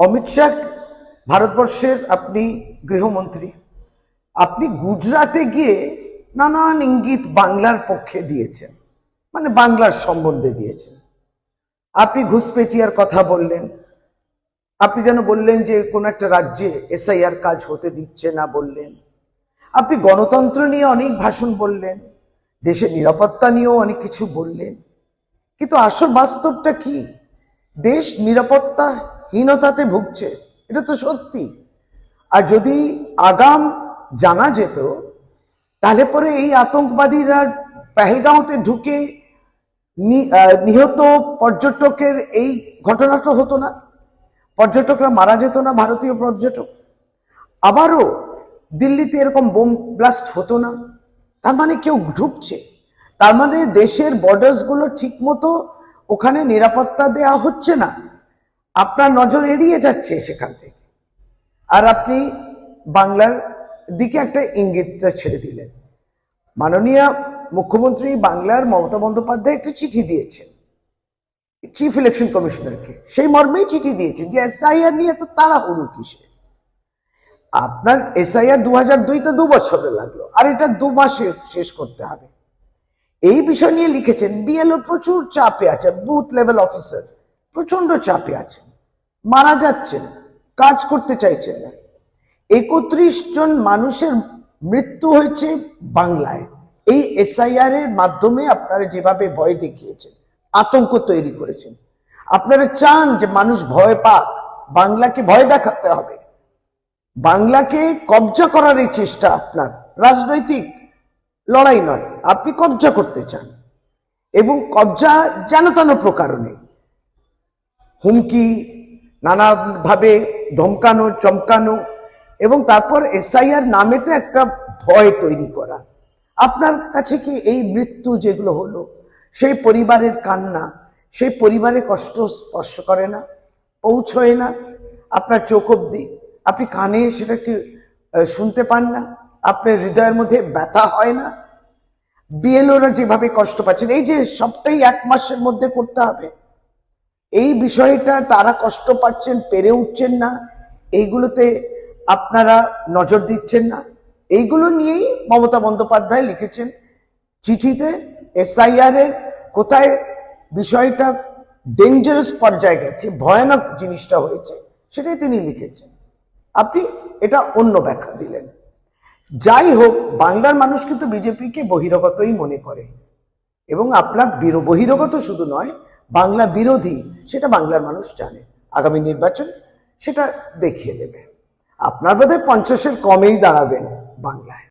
অমিত শাহ, ভারতবর্ষের আপনি গৃহমন্ত্রী, আপনি গুজরাতে গিয়ে নানান ইঙ্গিত বাংলার পক্ষে দিয়েছেন মানে বাংলার সম্বন্ধে দিয়েছেন। আপনি ঘুষপেটিয়ার কথা বললেন, আপনি যেন বললেন যে কোন একটা রাজ্যে এসআইআর কাজ হতে দিচ্ছে না বললেন। আপনি গণতন্ত্র নিয়ে অনেক ভাষণ বললেন দেশের নিরাপত্তা নিয়েও অনেক কিছু বললেন। কিন্তু আসল বাস্তবটা কি? দেশ নিরাপত্তাহীনতাতে ভুগছে, এটা তো সত্যি। আর যদি আগাম জানা যেত, তাহলে পরে এই আতঙ্কবাদীরা পেহেলগাঁওতে ঢুকে নিহত পর্যটকের এই ঘটনাটা হতো না। পর্যটকরা মারা যেত না, ভারতীয় পর্যটক। আবারও দিল্লিতে এরকম বোম ব্লাস্ট হতো না। তার মানে কেউ ঢুকছে। তার মানে দেশের বর্ডার্সগুলো ঠিক মতো ওখানে নিরাপত্তা দেয়া হচ্ছে না। আপনার নজর এড়িয়ে যাচ্ছে সেখান থেকে। আর আপনি বাংলার দিকে একটা ইঙ্গিতটা ছেড়ে দিলেন। মাননীয় মুখ্যমন্ত্রী বাংলার মমতা বন্দ্যোপাধ্যায় একটা চিঠি দিয়েছেন। চিফ ইলেকশন কমিশনারকে সেই মর্মেই চিঠি দিয়েছেন যে এসআইআর নিয়ে তো তাড়াহুড়ো কিসে আপনার এসআইআর দু হাজার দুইতে দু বছরে লাগল, আর এটা দু মাসে শেষ করতে হবে। এই বিষয় নিয়ে লিখেছেন বিএলও প্রচুর চাপে আছে বুথ লেভেল অফিসার প্রচণ্ড চাপে আছেন। মারা যাচ্ছেন, কাজ করতে চাইছেন না। একত্রিশ জন মানুষের মৃত্যু হয়েছে বাংলায়। এই এসআইআর এর মাধ্যমে আপনারা যেভাবে ভয় দেখিয়েছেন, আতঙ্ক তৈরি করেছেন। আপনারা চান যে মানুষ ভয় পাক, বাংলাকে ভয় দেখাতে হবে। বাংলাকে কবজা করার এই চেষ্টা আপনার। রাজনৈতিক লড়াই নয়, আপনি কবজা করতে চান। এবং কবজা যেন তেন প্রকারণে। হুমকি নানাভাবে ধমকানো, চমকানো এবং তারপর এসআইআর নামেতে একটা ভয় তৈরি করা। আপনার কাছে কি এই মৃত্যু যেগুলো হলো, সেই পরিবারের কান্না, সেই পরিবারের কষ্ট স্পর্শ করে না, পৌঁছয় না? আপনার চোখ অব্দি আপনি কানে সেটা কি শুনতে পান না? আপনার হৃদয়ের মধ্যে ব্যথা হয় না? বিএলওরা যেভাবে কষ্ট পাচ্ছেন, এই যে সবটাই এক মাসের মধ্যে করতে হবে। এই বিষয়টা তারা কষ্ট পাচ্ছেন, পেরে উঠছেন না। এইগুলোতে আপনারা নজর দিচ্ছেন না। এইগুলো নিয়েই মমতা বন্দ্যোপাধ্যায় লিখেছেন চিঠিতে এসআইআর এর কোথায় বিষয়টা ডেঞ্জারাস পর্যায়ে গেছে, ভয়ানক জিনিসটা হয়েছে, সেটাই তিনি লিখেছেন। আপনি এটা অন্য ব্যাখ্যা দিলেন। যাই হোক, বাংলার মানুষ কিন্তু বিজেপিকে বহিরগতই মনে করে। এবং আপনার বহিরগত শুধু নয় বাংলা বিরোধী, সেটা বাংলার মানুষ জানে। আগামী নির্বাচন সেটা দেখিয়ে দেবে। আপনার বোধহয় পঞ্চাশের কমেই দাঁড়াবেন বাংলায়।